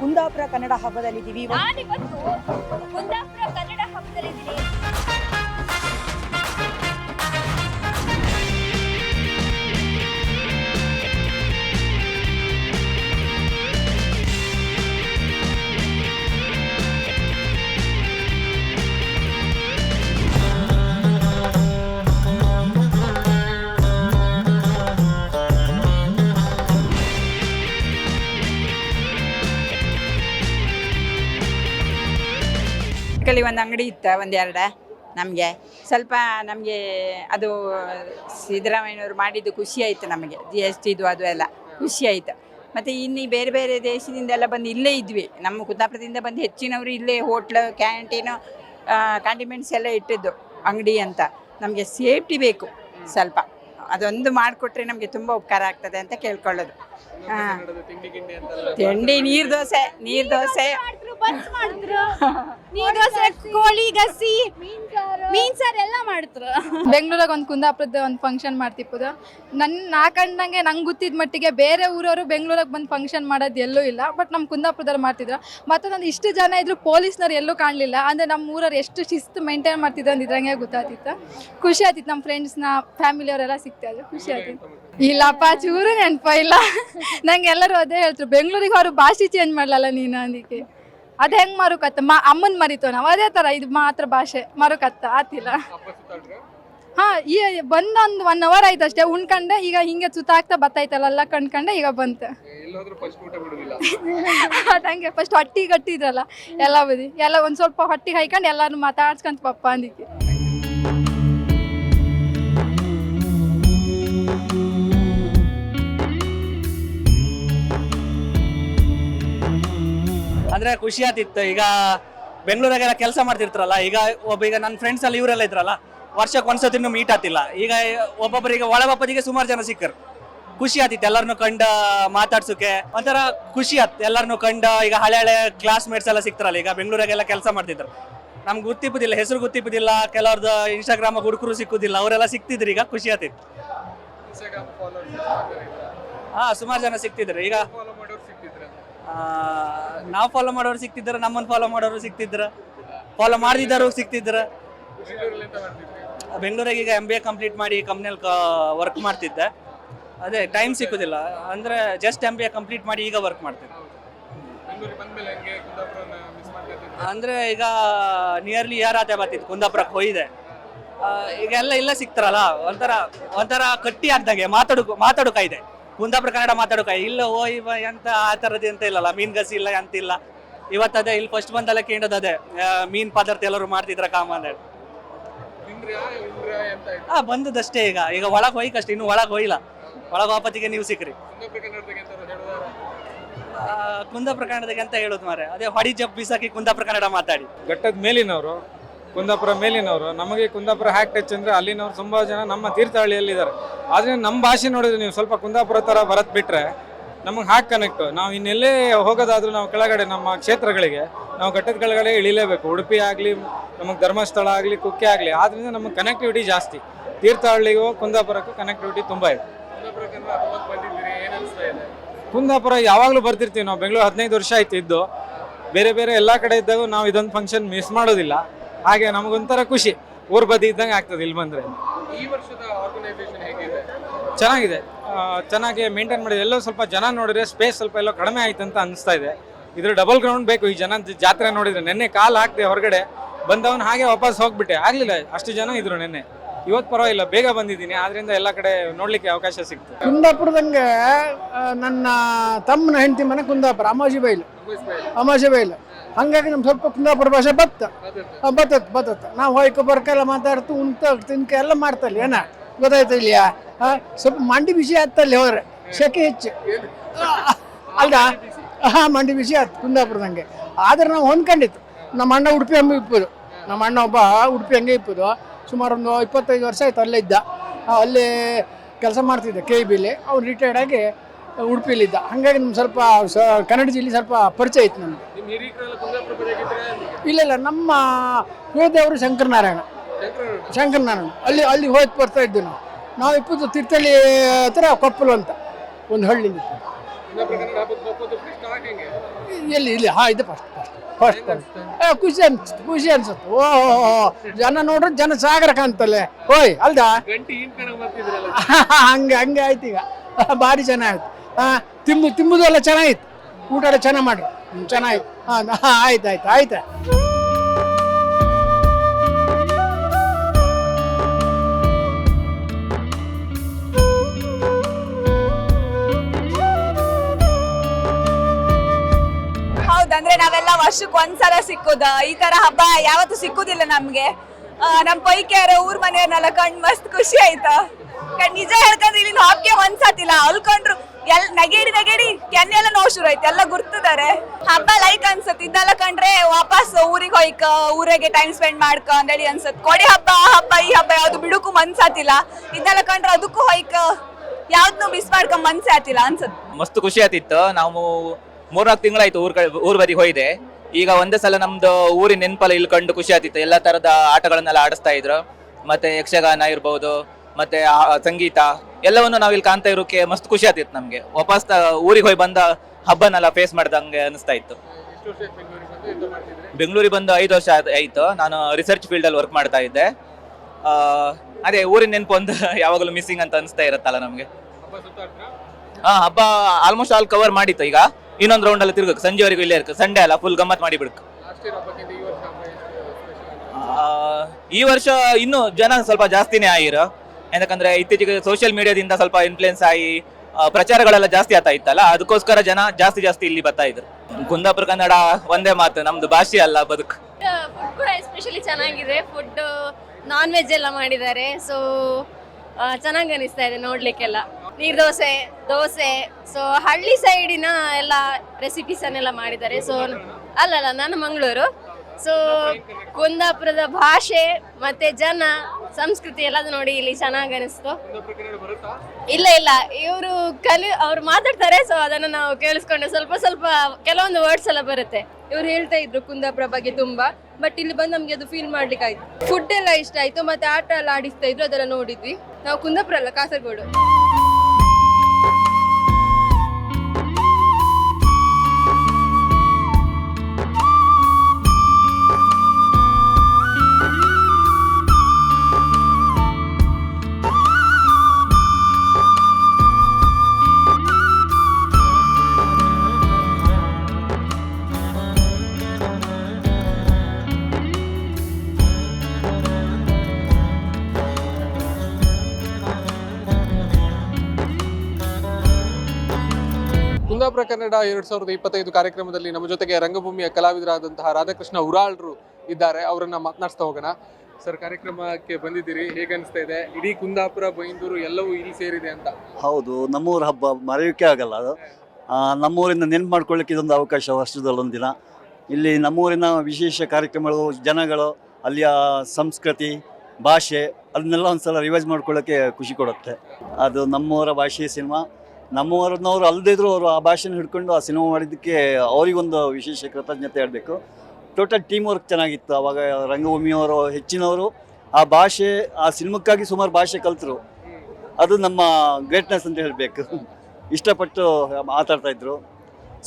ಕುಂದಾಪುರ ಕನ್ನಡ ಹಬ್ಬದಲ್ಲಿದ್ದೀವಿ. ಕಲಿ ಒಂದು ಅಂಗಡಿ ಇತ್ತ ಒಂದೆರಡು ನಮಗೆ. ಸ್ವಲ್ಪ ನಮಗೆ ಅದು ಸಿದ್ದರಾಮಯ್ಯನವರು ಮಾಡಿದ್ದು ಖುಷಿ ಆಯಿತು ನಮಗೆ ಜಿ ಎಸ್ ಟಿದು ಅದು ಎಲ್ಲ. ಖುಷಿ ಆಯಿತು. ಮತ್ತು ಇನ್ನು ಬೇರೆ ಬೇರೆ ದೇಶದಿಂದೆಲ್ಲ ಬಂದು ಇಲ್ಲೇ ಇದ್ವಿ. ನಮ್ಮ ಕುಂದಾಪುರದಿಂದ ಬಂದು ಹೆಚ್ಚಿನವರು ಇಲ್ಲೇ ಹೋಟ್ಲು ಕ್ಯಾಂಟೀನು ಕಾಂಡಿಮೆಂಟ್ಸ್ ಎಲ್ಲ ಇಟ್ಟಿದ್ದು ಅಂಗಡಿ ಅಂತ. ನಮಗೆ ಸೇಫ್ಟಿ ಬೇಕು ಸ್ವಲ್ಪ. ಅದೊಂದು ಮಾಡಿಕೊಟ್ರೆ ನಮಗೆ ತುಂಬ ಉಪಕಾರ ಆಗ್ತದೆ ಅಂತ ಕೇಳ್ಕೊಳ್ಳೋದು. ಹಾಂ. ತಿಂಡಿ ನೀರ್ ದೋಸೆ ನೀರ್ ದೋಸೆ ಮಾಡಿದ್ರು ಬನ್ಸ್ ಮಾಡಿದ್ರು ನೀರ್ ದೋಸೆ ಕೋಳಿ ಗಸಿ ಮೀನ್ ಸಾರ್. ಎಲ್ಲ ಮಾಡ್ತ್ರು ಬೆಂಗಳೂರಾಗ ಒಂದು ಕುಂದಾಪುರದ ಒಂದು ಫಂಕ್ಷನ್ ಮಾಡ್ತಿಪ್ಪದ. ನನ್ನ ನಾ ಕಂಡಂಗೆ ನಂಗೆ ಗೊತ್ತಿದ್ದ ಮಟ್ಟಿಗೆ ಬೇರೆ ಊರವರು ಬೆಂಗಳೂರಾಗ ಬಂದು ಫಂಕ್ಷನ್ ಮಾಡೋದು ಎಲ್ಲೂ ಇಲ್ಲ ಬಟ್ ನಮ್ಮ ಕುಂದಾಪುರದಲ್ಲಿ ಮಾಡ್ತಿದ್ರು. ಮತ್ತು ನಾನು ಇಷ್ಟು ಜನ ಇದ್ರು ಪೊಲೀಸ್ನವ್ರು ಎಲ್ಲೂ ಕಾಣಲಿಲ್ಲ ಅಂದರೆ ನಮ್ಮ ಊರವ್ರು ಎಷ್ಟು ಶಿಸ್ತು ಮೇಂಟೈನ್ ಮಾಡ್ತಿದ್ರು ಅಂತ ಇದ್ರಂಗೆ ಗೊತ್ತಾಗ್ತಿತ್ತು. ಖುಷಿ ಆಯ್ತಿತ್ತು ನಮ್ಮ ಫ್ರೆಂಡ್ಸ್ನ ಫ್ಯಾಮಿಲಿಯವರೆಲ್ಲ ಸಿಗ್ತಾಯಿದ್ರು ಖುಷಿ ಆಯ್ತಿತ್ತು. ಇಲ್ಲಪ್ಪ ಚೂರು ನೆನಪ, ಇಲ್ಲ. ನಂಗೆ ಎಲ್ಲರೂ ಅದೇ ಹೇಳ್ತರು, ಬೆಂಗಳೂರಿಗೆ ಅವರು ಭಾಷೆ ಚೇಂಜ್ ಮಾಡ್ಲಲ್ಲ ನೀನು ಅದಕ್ಕೆ. ಅದು ಹೆಂಗೆ ಮರುಕತ್ತ? ಮಾ, ಅಮ್ಮನ ಮರಿತು ನಾವು, ಅದೇ ಥರ ಇದು ಮಾತ್ರ ಭಾಷೆ, ಮರುಕತ್ತ, ಆತಿಲ್ಲ. ಹಾ, ಈ ಬಂದೊಂದು ಒನ್ ಅವರ್ ಆಯ್ತು ಅಷ್ಟೇ, ಉಣ್ಕಂಡೆ, ಈಗ ಹಿಂಗೆ ಸುತ್ತಾಗ್ತಾ ಬತ್ತಾಯ್ತಲ್ಲ ಕಣ್ಕಂಡೆ, ಈಗ ಬಂತೆ. ಹಂಗೆ ಫಸ್ಟ್ ಹೊಟ್ಟಿ ಕಟ್ಟಿದ್ರಲ್ಲ ಎಲ್ಲ ಬದಿ, ಎಲ್ಲ ಒಂದು ಸ್ವಲ್ಪ ಹೊಟ್ಟಿಗೆ ಹಾಯ್ಕೊಂಡು ಎಲ್ಲರೂ ಮಾತಾಡ್ಸ್ಕೊಂತ ಪಪ್ಪ ಅಂದಿಕ್ಕೆ. ಅಂದ್ರೆ ಖುಷಿ ಆತಿತ್ತು ಈಗ ಬೆಂಗಳೂರಾಗೆಲ್ಲ ಕೆಲಸ ಮಾಡ್ತಿರ್ತಾರಲ್ಲ ಈಗ ಒಬ್ಬ ಈಗ ನನ್ನ ಫ್ರೆಂಡ್ಸ್ ಅಲ್ಲಿ ಇವರೆಲ್ಲ ಇದ್ರಲ್ಲ ವರ್ಷಕ್ಕೆ ಒಂದ್ಸತಿನೂ ಮೀಟ್ ಆತಿಲ್ಲ ಈಗ ಒಬ್ಬೊಬ್ಬರಿಗೆ ಒಳಬಪ್ಪದಿಗೆ ಸುಮಾರು ಜನ ಸಿಕ್ಕರು. ಖುಷಿ ಆತಿತ್ತು ಎಲ್ಲರನ್ನು ಕಂಡ ಮಾತಾಡ್ಸೋಕೆ. ಒಂಥರ ಖುಷಿ ಆತ್ ಎಲ್ಲರನ್ನು ಕಂಡ ಈಗ ಹಳೆ ಹಳೆ ಕ್ಲಾಸ್ಮೇಟ್ಸ್ ಎಲ್ಲ ಸಿಗ್ತಾರಲ್ಲ ಈಗ ಬೆಂಗಳೂರಾಗೆಲ್ಲ ಕೆಲಸ ಮಾಡ್ತಿದ್ರು. ನಮ್ಗೆ ಗೊತ್ತಿಪ್ಪುದಿಲ್ಲ ಹೆಸರು ಗೊತ್ತಿಪ್ಪುದಿಲ್ಲ ಕೆಲವ್ರದ್ದು ಇನ್ಸ್ಟಾಗ್ರಾಮ್ ಹುಡುಕರು ಸಿಕ್ಕುದಿಲ್ಲ ಅವರೆಲ್ಲ ಸಿಕ್ತಿದ್ರು ಈಗ ಖುಷಿ ಆತಿತ್ತು ಹಾ ಸುಮಾರು ಜನ ಸಿಕ್ತಿದ್ರು. ಈಗ ನಾವು ಫಾಲೋ ಮಾಡೋರು ಸಿಕ್ತಿದ್ರ ನಮ್ಮನ್ನು ಫಾಲೋ ಮಾಡೋರು ಸಿಕ್ತಿದ್ರ ಫಾಲೋ ಮಾಡ್ದಿದ್ದಾರು ಸಿಕ್ತಿದ್ರ ಬೆಂಗಳೂರಿಗೆ ಈಗ ಎಂ ಬಿ ಎ ಕಂಪ್ಲೀಟ್ ಮಾಡಿ ಕಂಪ್ನಿಯಲ್ಲಿ ವರ್ಕ್ ಮಾಡ್ತಿದ್ದೆ. ಅದೇ ಟೈಮ್ ಸಿಕ್ಕುದಿಲ್ಲ. ಅಂದ್ರೆ just M B A complete ಮಾಡಿ ಈಗ ವರ್ಕ್ ಮಾಡ್ತಿದ್ದೆ. ಅಂದ್ರೆ ಈಗ ನಿಯರ್ಲಿ ಇಯರ್ ಆತ ಬರ್ತಿತ್ತು ಕುಂದಾಪುರಕ್ಕೆ ಹೋಯಿದೆ ಆ, ಈಗ ಎಲ್ಲ ಇಲ್ಲ ಸಿಗ್ತಾರಲ್ಲ ಒಂಥರ ಒಂಥರ ಕಟ್ಟಿ ಆಗ್ದಂಗೆ ಮಾತಾಡು ಮಾತಾಡೋಕಾಯ್ದೆ ಕುಂದಾಪುರ ಕನ್ನಡ ಮಾತಾಡೋಕಾಯಿ ಇಲ್ಲ ಓ ಇವ ಎಂತ ಆ ಥರದ್ದು ಎಂತ ಇಲ್ಲಲ್ಲ. ಮೀನ್ ಗಸಿ ಇಲ್ಲ ಅಂತ ಇಲ್ಲ. ಇವತ್ತು ಅದೇ ಇಲ್ಲಿ ಫಸ್ಟ್ ಬಂದಲ್ಲ ಕೇಳೋದು ಅದೇ. ಮೀನ್ ಪದಾರ್ಥ ಎಲ್ಲರೂ ಮಾಡ್ತಿದ್ರ ಕಾಮ ಅಂತ ಹೇಳಿ ಹಾ ಬಂದದಷ್ಟೇ ಈಗ. ಈಗ ಒಳಗೆ ಹೋಯ್ಕಷ್ಟೇ ಇನ್ನು ಒಳಗೆ ಹೋಯಿಲ್ಲ. ಒಳಗೆ ವಾಪತಿಗೆ ನೀವು ಸಿಕ್ರಿ. ಆ, ಕುಂದಾಪುರ ಕನ್ನಡದಾಗ ಅಂತ ಹೇಳೋದು ಮಾರೆ ಅದೇ ಹೊಡಿ ಜಬ್ ಬಿಸಾಕಿ ಕುಂದಾಪುರ ಕನ್ನಡ ಮಾತಾಡಿ. ಘಟ್ಟದ ಮೇಲಿನವರು. ಕುಂದಾಪುರ ಮೇಲಿನವರು. ನಮಗೆ ಕುಂದಾಪುರ ಹ್ಯಾಕ್ ಟಚ್ ಅಂದ್ರೆ ಅಲ್ಲಿನವರು ತುಂಬಾ ಜನ ನಮ್ಮ ತೀರ್ಥಹಳ್ಳಿಯಲ್ಲಿದ್ದಾರೆ. ಆದರೆ ನಮ್ಮ ಭಾಷೆ ನೋಡಿದ್ರೆ ನೀವು ಸ್ವಲ್ಪ ಕುಂದಾಪುರ ಥರ ಬರತ್ ಬಿಟ್ರೆ ನಮಗೆ ಹ್ಯಾಕ್ ಕನೆಕ್ಟ್ ನಾವು ಇನ್ನೆಲ್ಲೇ ಹೋಗೋದಾದ್ರೂ ನಾವು ಕೆಳಗಡೆ ನಮ್ಮ ಕ್ಷೇತ್ರಗಳಿಗೆ, ನಾವು ಘಟ್ಟದ ಕೆಳಗಡೆ ಇಳಿಲೇಬೇಕು. ಉಡುಪಿ ಆಗಲಿ, ನಮಗೆ ಧರ್ಮಸ್ಥಳ ಆಗಲಿ, ಕುಕ್ಕೆ ಆಗಲಿ, ಆದ್ರಿಂದ ನಮಗೆ ಕನೆಕ್ಟಿವಿಟಿ ಜಾಸ್ತಿ. ತೀರ್ಥಹಳ್ಳಿಗೂ ಕುಂದಾಪುರಕ್ಕೂ ಕನೆಕ್ಟಿವಿಟಿ ತುಂಬ ಇದೆ. ಕುಂದಾಪುರ ಯಾವಾಗಲೂ ಬರ್ತಿರ್ತೀವಿ ನಾವು. ಬೆಂಗಳೂರು ಹದಿನೈದು ವರ್ಷ ಆಯ್ತು ಇದ್ದು. ಬೇರೆ ಬೇರೆ ಎಲ್ಲ ಕಡೆ ಇದ್ದಾಗ ನಾವು ಇದೊಂದು ಫಂಕ್ಷನ್ ಮಿಸ್ ಮಾಡೋದಿಲ್ಲ. ಹಾಗೆ ನಮಗೊಂಥರ ಖುಷಿ. ಊರ್ ಬದಿ ಇದ್ದಂಗೆ ಆಗ್ತದೆ ಇಲ್ಲಿ ಬಂದ್ರೆ. ಚೆನ್ನಾಗಿದೆ. ಆ, ಚೆನ್ನಾಗಿ ಮೇಂಟೈನ್ ಮಾಡಿದೆ. ಎಲ್ಲೋ ಸ್ವಲ್ಪ ಜನ ನೋಡಿದ್ರೆ ಸ್ಪೇಸ್ ಸ್ವಲ್ಪ ಎಲ್ಲೋ ಕಡಿಮೆ ಆಯ್ತು ಅಂತ ಅನಿಸ್ತಾ ಇದೆ. ಇದ್ರ ಡಬಲ್ ಗ್ರೌಂಡ್ ಬೇಕು. ಈ ಜನ ಜಾತ್ರೆ ನೋಡಿದ್ರೆ ನೆನ್ನೆ ಕಾಲು ಹಾಕ್ದೆ ಹೊರಗಡೆ. ಬಂದವನು ಹಾಗೆ ವಾಪಸ್ ಹೋಗ್ಬಿಟ್ಟೆ. ಆಗ್ಲಿಲ್ಲ. ಅಷ್ಟು ಜನ ಇದ್ರು ನೆನ್ನೆ. ಇವತ್ತು ಪರವಾಗಿಲ್ಲ. ಬೇಗ ಬಂದಿದ್ದೀನಿ. ಆದ್ರಿಂದ ಎಲ್ಲ ಕಡೆ ನೋಡ್ಲಿಕ್ಕೆ ಅವಕಾಶ ಸಿಕ್ತು ಕುಂದಾಪುರದಂಗೆ ಆ, ನನ್ನ ತಮ್ಮನ ಹೆಂಡತಿ ಮನೆ ಕುಂದಾಪುರ. ಅಮಾಜಿ ಬೈಲು. ಅಮಾಜಿ ಬೈಲು. ಹಂಗಾಗಿ ನಮ್ಗೆ ಸ್ವಲ್ಪ ಕುಂದಾಪುರ ಭಾಷೆ ಬತ್ತ. ಬತ್ತತ್ ಬತ್ತತ್. ನಾವು ಹೊಯ್ಕ ಬರ್ಕೆಲ್ಲ ಮಾತಾಡ್ತು ಉಂಟು ತಿನ್ಕ ಎಲ್ಲ ಮಾಡ್ತಲ್ಲಿ, ಏನ? ಗೊತ್ತಾಯ್ತು ಇಲ್ಲಿಯಾ ಸ್ವಲ್ಪ ಮಂಡಿ ಬಿಸಿ ಆತ್ತಲ್ಲಿ ಹೋದ್ರೆ ಸೆಕೆ ಹೆಚ್ಚು. ಅಲ್ದ ಹಾ, ಮಂಡಿ ಬಿಸಿ ಆಯ್ತು ಕುಂದಾಪುರದಂಗೆ. ಆದ್ರೆ ನಾವು ಹೊಂದ್ಕೊಂಡಿತ್ತು ನಮ್ಮ ಅಣ್ಣ ಉಡುಪಿ ಹಂಗೆ ಇಪ್ಪದು. ನಮ್ಮ ಅಣ್ಣ ಒಬ್ಬ ಉಡುಪಿ ಹಂಗೆ ಇಪ್ಪದು. ಸುಮಾರು ಒಂದು ಇಪ್ಪತ್ತೈದು ವರ್ಷ ಆಯ್ತು ಅಲ್ಲೇ ಇದ್ದ. ಅಲ್ಲೇ ಕೆಲಸ ಮಾಡ್ತಿದ್ದೆ ಕೆ ಬಿಲಿ ಅವ್ನು ರಿಟೈರ್ಡ್ ಆಗಿ ಉಡುಪಿಲಿದ್ದ ಹಾಗಾಗಿ ನಮ್ಗೆ ಸ್ವಲ್ಪ ಸ ಕನ್ನಡ ಜಿಲ್ಲೆ ಸ್ವಲ್ಪ ಪರಿಚಯ ಇತ್ತು ನಮ್ಗೆ. ಇಲ್ಲ ಇಲ್ಲ ನಮ್ಮ ಕುಲದೇವರು ಶಂಕರನಾರಾಯಣ. ಶಂಕರನಾರಾಯಣ. ಅಲ್ಲಿ ಅಲ್ಲಿ ಹೋಗಿ ಬರ್ತಾ ಇದ್ದೇವೆ ನಾವು. ನಾವು ಇಪ್ಪತ್ತು ತೀರ್ಥಹಳ್ಳಿ ಹತ್ರ ಕೊಪ್ಪಲು ಅಂತ ಒಂದು ಹಳ್ಳಿ ಇತ್ತು ಎಲ್ಲಿ ಇಲ್ಲಿ ಹಾ ಇದು ಫಸ್ಟ್ ಫಸ್ಟ್ ಫಸ್ಟ್ ಖುಷಿ ಅನ್ಸುತ್ತೆ ಖುಷಿ ಅನ್ಸುತ್ತೆ. ಓ ಜನ ನೋಡ್ರೆ ಜನ ಸಾಗರ ಕಾಣ್ತಲ್ಲೇ. ಓಯ್ ಅಲ್ದಾ? ಗಂಟಿ ಹಿಂಡ್ಕೊಂಡು ಬರ್ತಿದ್ರಲ್ಲ. ಹಂಗೆ ಹಂಗೆ ಆಯ್ತು ಈಗ. ಭಾರಿ ಚೆನ್ನಾಗಿತ್ತು ಹಾಂ ತಿಂಬು ತಿಂಬುದು ಎಲ್ಲ ಚೆನ್ನಾಗಿತ್ತು. ಊಟ ಎಲ್ಲ ಚೆನ್ನಾಗಿ ಮಾಡ್ರಿ ಚೆನ್ನಾಗಿ. ಚೆನ್ನಾಗಿತ್ತು ಹಾಂ, ಆಯ್ತು ಆಯ್ತು ಆಯ್ತು. ಹೌದಂದ್ರೆ ನಾವೆಲ್ಲ ವರ್ಷಕ್ಕೆ ಒಂದ್ಸಲ ಸಿಕ್ಕುದ? ಈ ತರ ಹಬ್ಬ ಯಾವತ್ತೂ ಸಿಕ್ಕುದಿಲ್ಲ ನಮ್ಗೆ. ನಮ್ಮ ನಮ್ ಪೈಕಿಯರ ಊರ್ ಮನೆಯವ್ರನ್ನೆಲ್ಲ ಕಂಡು ಮಸ್ತ್ ಖುಷಿ ಆಯ್ತಾ. ನಿಜ ಹೇಳ್ಕಂದ್ರೆ ಇಲ್ಲಿ ಹಾಪ್ಗೆ ಒಂದ್ಸತಿಲ್ಲ. ಅಲ್ಕೊಂಡ್ರು ಎಲ್ ನಗೇಡಿ ನಗೇಡಿ ಕೆನ್ನೆಲ್ಲ ನೋವು ಶುರು ಆಯ್ತು, ಎಲ್ಲ ಗುರ್ತಿದ್ದಾರೆ. ಹಬ್ಬ ಲೈಕ್ ಅನ್ಸತ್ ಇದೆಲ್ಲ ಕಂಡ್ರೆ ವಾಪಸ್ ಊರಿಗೆ ಹೋಯ್ಕ, ಊರಿಗೆ ಟೈಮ್ ಸ್ಪೆಂಡ್ ಮಾಡ್ಕ ಅಂದೇಳಿ ಅನ್ಸತ್ ಕೊಡಿ ಹಬ್ಬ, ಆ ಹಬ್ಬ, ಈ ಹಬ್ಬ ಯಾವ್ದು ಬಿಡುಕು ಮನ್ಸಾತಿಲ್ಲ. ಇದೆಲ್ಲ ಕಂಡ್ರೆ ಅದಕ್ಕೂ ಹೋಯ್ಕ ಯಾವ್ದನ್ನು ಮಿಸ್ ಮಾಡ್ಕ ಮನ್ಸೇ ಆತಿಲ್ಲ ಅನ್ಸತ್ ಮಸ್ತ್ ಖುಷಿ ಆತಿತ್ತು. ನಾವು ಮೂರ್ನಾಲ್ಕು ತಿಂಗಳಾಯ್ತು ಊರ್ ಕಡೆ, ಊರ್ ಬದಿ ಹೋಯ್ದೆ. ಈಗ ಒಂದೇ ಸಲ ನಮ್ದು ಊರಿನ ನೆನಪಲ್ಲ ಇಲ್ಲಿ ಕಂಡು ಖುಷಿ ಆತಿತ್ತು. ಎಲ್ಲ ತರದ ಆಟಗಳನ್ನೆಲ್ಲ ಆಡಿಸ್ತಾ ಇದ್ರು. ಮತ್ತೆ ಯಕ್ಷಗಾನ ಇರ್ಬೋದು ಮತ್ತೆ ಆ ಸಂಗೀತ ಎಲ್ಲವನ್ನು ನಾವಿಲ್ಲಿ ಕಾಣ್ತಾ ಇರೋಕೆ ಮಸ್ತ್ ಖುಷಿ ಆಗ್ತಿತ್ತು ನಮಗೆ. ವಾಪಸ್ ಊರಿಗೆ ಹೋಗಿ ಬಂದ ಹಬ್ಬನೆಲ್ಲ ಫೇಸ್ ಮಾಡ್ದಂಗೆ ಅನಿಸ್ತಾ ಇತ್ತು. ಬೆಂಗಳೂರಿಗೆ ಬಂದು ಐದು ವರ್ಷ ಆಯಿತು. ನಾನು ರಿಸರ್ಚ್ ಫೀಲ್ಡಲ್ಲಿ ವರ್ಕ್ ಮಾಡ್ತಾ ಇದ್ದೆ. ಅದೇ ಊರಿನ ನೆನಪು ಒಂದು ಯಾವಾಗಲೂ ಮಿಸ್ಸಿಂಗ್ ಅಂತ ಅನಿಸ್ತಾ ಇರುತ್ತಲ್ಲ ನಮಗೆ. ಹಾ ಹಬ್ಬ ಆಲ್ಮೋಸ್ಟ್ ಆಲ್ ಕವರ್ ಮಾಡಿತ್ತು ಈಗ. ಇನ್ನೊಂದು ರೌಂಡ್ ಅಲ್ಲಿ ತಿರ್ಗಕ್ಕೆ ಸಂಜೆವರೆಗೂ ಇಲ್ಲೇ ಇರ್ಕ ಸಂಡೆ ಅಲ್ಲ ಫುಲ್ ಗಮ್ಮತ್ ಮಾಡಿಬಿಡ್ಕು. ಆ, ಈ ವರ್ಷ ಇನ್ನು ಜನ ಸ್ವಲ್ಪ ಜಾಸ್ತಿನೇ ಆಗಿರೋ. ಯಾಕಂದ್ರೆ ಇತ್ತೀಚೆಗೆ ಸೋಷಿಯಲ್ ಮೀಡಿಯಾದಿಂದ ಸ್ವಲ್ಪ ಇನ್ಫ್ಲುಯೆನ್ಸ್ ಆಗಿ ಪ್ರಚಾರಗಳೆಲ್ಲ ಜಾಸ್ತಿ ಆಗ್ತಾ ಇತ್ತಲ್ಲ, ಅದಕ್ಕೋಸ್ಕರ ಜನ ಜಾಸ್ತಿ ಜಾಸ್ತಿ ಇಲ್ಲಿ ಬರ್ತಾ ಇದ್ರು. ಕುಂದಾಪುರ ಕನ್ನಡ ಒಂದೇ ಮಾತು, ನಮ್ದು ಭಾಷೆ ಅಲ್ಲ, ಬದುಕು. ಕೂಡ ಎಸ್ಪೆಷಲಿ ಚೆನ್ನಾಗಿದೆ. ಫುಡ್ ನಾನ್ ವೆಜ್ ಎಲ್ಲ ಮಾಡಿದ್ದಾರೆ. ಸೊ ಚೆನ್ನಾಗಿ ಅನಿಸ್ತಾ ಇದೆ ನೋಡ್ಲಿಕ್ಕೆಲ್ಲ. ನೀರ್ ದೋಸೆ ದೋಸೆ ಸೊ ಹಳ್ಳಿ ಸೈಡಿನ ಎಲ್ಲ ರೆಸಿಪೀಸ್ ಅನ್ನೆಲ್ಲ ಮಾಡಿದ್ದಾರೆ. ಸೊ ಅಲ್ಲಲ್ಲ, ನಾನು ಮಂಗಳೂರು. ಸೊ ಕುಂದಾಪುರದ ಭಾಷೆ ಮತ್ತೆ ಜನ ಸಂಸ್ಕೃತಿ ಎಲ್ಲದು ನೋಡಿ ಇಲ್ಲಿ ಚೆನ್ನಾಗಿ ಅನಿಸ್ತು. ಇಲ್ಲ ಇಲ್ಲ. ಇವರು ಕಲಿ ಅವ್ರು ಮಾತಾಡ್ತಾರೆ ಸೊ ಅದನ್ನ ನಾವು ಕೇಳಿಸ್ಕೊಂಡು ಸ್ವಲ್ಪ ಸ್ವಲ್ಪ ಕೆಲವೊಂದು ವರ್ಡ್ಸ್ ಎಲ್ಲ ಬರುತ್ತೆ. ಇವ್ರು ಹೇಳ್ತಾ ಇದ್ರು ಕುಂದಾಪುರ ಬಗ್ಗೆ ತುಂಬಾ ಬಟ್ ಇಲ್ಲಿ ಬಂದು ನಮ್ಗೆ ಅದು ಫೀಲ್ ಮಾಡ್ಲಿಕ್ಕೆ ಆಯ್ತು ಫುಡ್ ಎಲ್ಲ ಇಷ್ಟ ಆಯ್ತು ಮತ್ತೆ ಆಟ ಎಲ್ಲ ಆಡಿಸ್ತಾ ಇದ್ರು ಅದೆಲ್ಲ ನೋಡಿದ್ವಿ. ನಾವು ಕುಂದಾಪುರ ಅಲ್ಲ ಕಾಸರಗೋಡು. ಕುಂದಾಪುರ ಕನ್ನಡ ಎರಡ್ ಸಾವಿರದ ಇಪ್ಪತ್ತೈದು ಕಾರ್ಯಕ್ರಮದಲ್ಲಿ ನಮ್ಮ ಜೊತೆಗೆ ರಂಗಭೂಮಿಯ ಕಲಾವಿದರಾದಂತಹ ರಾಧಾಕೃಷ್ಣ ಉರಾಳ್ರು ಇದ್ದಾರೆ, ಅವರನ್ನ ಮಾತನಾಡಿಸ್ತಾ ಹೋಗೋಣ. ಸರ್, ಕಾರ್ಯಕ್ರಮಕ್ಕೆ ಬಂದಿದ್ದೀರಿ, ಹೇಗೆ ಅನಿಸ್ತಾ ಇದೆ? ಇಡೀ ಕುಂದಾಪುರ, ಬೈಂದೂರು ಎಲ್ಲವೂ ಇಲ್ಲಿ ಸೇರಿದೆ ಅಂತ. ಹೌದು, ನಮ್ಮೂರ ಹಬ್ಬ ಮರೆಯೋಕೆ ಆಗಲ್ಲ ಅದು. ನಮ್ಮೂರಿಂದ ನೆನ್ಪು ಮಾಡ್ಕೊಳ್ಳಿಕ್ಕೆ ಇದೊಂದು ಅವಕಾಶ ವರ್ಷದಲ್ಲೊಂದು ದಿನ ಇಲ್ಲಿ ನಮ್ಮೂರಿನ ವಿಶೇಷ ಕಾರ್ಯಕ್ರಮಗಳು, ಜನಗಳು, ಅಲ್ಲಿಯ ಸಂಸ್ಕೃತಿ, ಭಾಷೆ, ಅದನ್ನೆಲ್ಲ ಒಂದ್ಸಲ ರಿವೈಸ್ ಮಾಡ್ಕೊಳ್ಳೋಕ್ಕೆ ಖುಷಿ ಕೊಡುತ್ತೆ. ಅದು ನಮ್ಮೂರ ಭಾಷೆ ಸಿನಿಮಾ. ನಮ್ಮೂರಿನವರು ಅಲ್ಲದಿದ್ರು ಅವರು ಆ ಭಾಷೆನ ಹಿಡ್ಕೊಂಡು ಆ ಸಿನಿಮಾ ಮಾಡಿದ್ದಕ್ಕೆ ಅವರಿಗೊಂದು ವಿಶೇಷ ಕೃತಜ್ಞತೆ ಹೇಳಬೇಕು. ಟೋಟಲ್ ಟೀಮ್ ವರ್ಕ್ ಚೆನ್ನಾಗಿತ್ತು. ಅವಾಗ ರಂಗಭೂಮಿಯವರು ಹೆಚ್ಚಿನವರು, ಆ ಭಾಷೆ, ಆ ಸಿನಿಮಕ್ಕಾಗಿ ಸುಮಾರು ಭಾಷೆ ಕಲ್ತರು. ಅದು ನಮ್ಮ ಗ್ರೇಟ್ನೆಸ್ ಅಂತ ಹೇಳಬೇಕು. ಇಷ್ಟಪಟ್ಟು ಮಾತಾಡ್ತಾ ಇದ್ರು.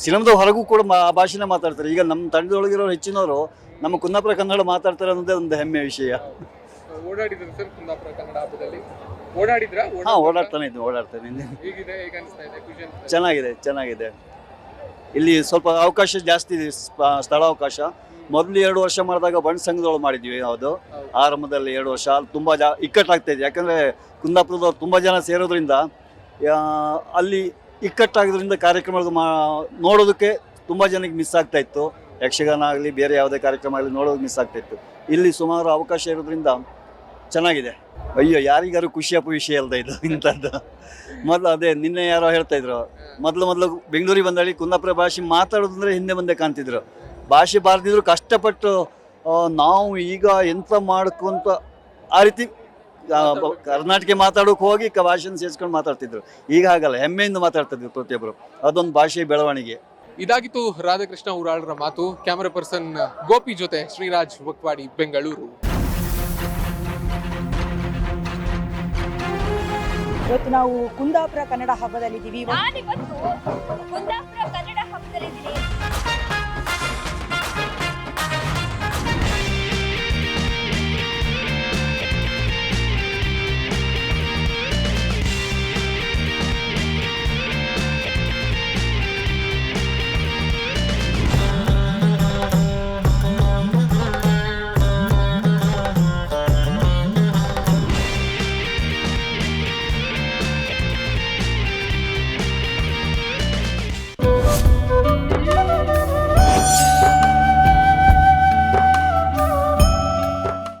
ಸಿನಿಮಾದ ಹೊರಗೂ ಕೂಡ ಆ ಭಾಷೆನೇ ಮಾತಾಡ್ತಾರೆ. ಈಗ ನಮ್ಮ ತಂಡದೊಳಗಿರೋ ಹೆಚ್ಚಿನವರು ನಮ್ಮ ಕುಂದಾಪುರ ಕನ್ನಡ ಮಾತಾಡ್ತಾರೆ ಅನ್ನೋದೇ ಒಂದು ಹೆಮ್ಮೆ ವಿಷಯ. ಓಡಾಡಿದ್ರು ಸರ್ ಕುಂದಾಪುರ ಕನ್ನಡ ಹಬ್ಬದಲ್ಲಿ? ಓಡಾಡಿದ್ರ? ಹಾಂ ಓಡಾಡ್ತಾನೆ ಇದ್ದೀನಿ ಓಡಾಡ್ತಾನೆ ಇದ್ದೀನಿ ಹೇಗಿದೆ ಹೇಗೆ ಅನಿಸ್ತಾ ಇದೆ ಖುಷಿ ಚೆನ್ನಾಗಿದೆ ಚೆನ್ನಾಗಿದೆ. ಇಲ್ಲಿ ಸ್ವಲ್ಪ ಅವಕಾಶ ಜಾಸ್ತಿ ಇದೆ ಸ್ಪ- ಸ್ಥಳಾವಕಾಶ ಮೊದಲು ಎರಡು ವರ್ಷ ಮಾಡಿದಾಗ ಬಣ್ಣ ಸಂಘದೊಳಗೆ ಮಾಡಿದ್ವಿ ಹೌದು. ಆರಂಭದಲ್ಲಿ ಎರಡು ವರ್ಷ ಅಲ್ಲಿ ತುಂಬ ಜಾ ಇಕ್ಕಟ್ಟಾಗ್ತಾ ಇದೆ. ಯಾಕಂದರೆ ಕುಂದಾಪುರದವ್ರು ತುಂಬ ಜನ ಸೇರೋದ್ರಿಂದ ಯಾ, ಅಲ್ಲಿ ಇಕ್ಕಟ್ಟಾಗೋದ್ರಿಂದ ಕಾರ್ಯಕ್ರಮಗಳು ಮಾ ನೋಡೋದಕ್ಕೆ ತುಂಬ ಜನಕ್ಕೆ ಮಿಸ್ ಆಗ್ತಾ ಇತ್ತು. ಯಕ್ಷಗಾನ ಆಗಲಿ ಬೇರೆ ಯಾವುದೇ ಕಾರ್ಯಕ್ರಮ ಆಗಲಿ ನೋಡೋದಕ್ಕೆ ಮಿಸ್ ಆಗ್ತಾ ಇತ್ತು. ಇಲ್ಲಿ ಸುಮಾರು ಅವಕಾಶ ಇರೋದ್ರಿಂದ ಚೆನ್ನಾಗಿದೆ. ಅಯ್ಯೋ ಯಾರಿಗಾರು ಖುಷಿಯಪ್ಪ ವಿಷಯ ಅಲ್ದ ಇದು, ಇಂಥದ್ದು. ಮೊದಲು ಅದೇ, ನಿನ್ನೆ ಯಾರೋ ಹೇಳ್ತಾ ಇದ್ರು. ಮೊದಲು ಮೊದಲು ಬೆಂಗಳೂರಿಗೆ ಬಂದಾಳಿ ಕುಂದಾಪುರ ಭಾಷೆ ಮಾತಾಡೋದಂದ್ರೆ ಹಿಂದೆ ಮುಂದೆ ಕಾಣ್ತಿದ್ರು. ಭಾಷೆ ಬಾರ್ದಿದ್ರು ಕಷ್ಟಪಟ್ಟು ನಾವು ಈಗ ಎಂತ ಮಾಡ್ಕೊಂತ, ಆ ರೀತಿ ಕರ್ನಾಟಕ ಮಾತಾಡೋಕೆ ಹೋಗಿ ಭಾಷೆನ ಸೇರಿಸ್ಕೊಂಡು ಮಾತಾಡ್ತಿದ್ರು. ಈಗ ಹಾಗಲ್ಲ, ಹೆಮ್ಮೆಯಿಂದ ಮಾತಾಡ್ತಿದ್ರು ಪ್ರತಿಯೊಬ್ಬರು ಅದೊಂದು ಭಾಷೆ ಬೆಳವಣಿಗೆ. ಇದಾಗಿತ್ತು ರಾಧಾಕೃಷ್ಣ ಉರಾಳ್ರ ಮಾತು. ಕ್ಯಾಮರಾ ಪರ್ಸನ್ ಗೋಪಿ ಜೊತೆ ಶ್ರೀರಾಜ್ ಬಕ್ವಾಡಿ ಬೆಂಗಳೂರು. ಇವತ್ತು ನಾವು ಕುಂದಾಪುರ ಕನ್ನಡ ಹಬ್ಬದಲ್ಲಿದ್ದೀವಿ. ಕುಂದಾಪುರ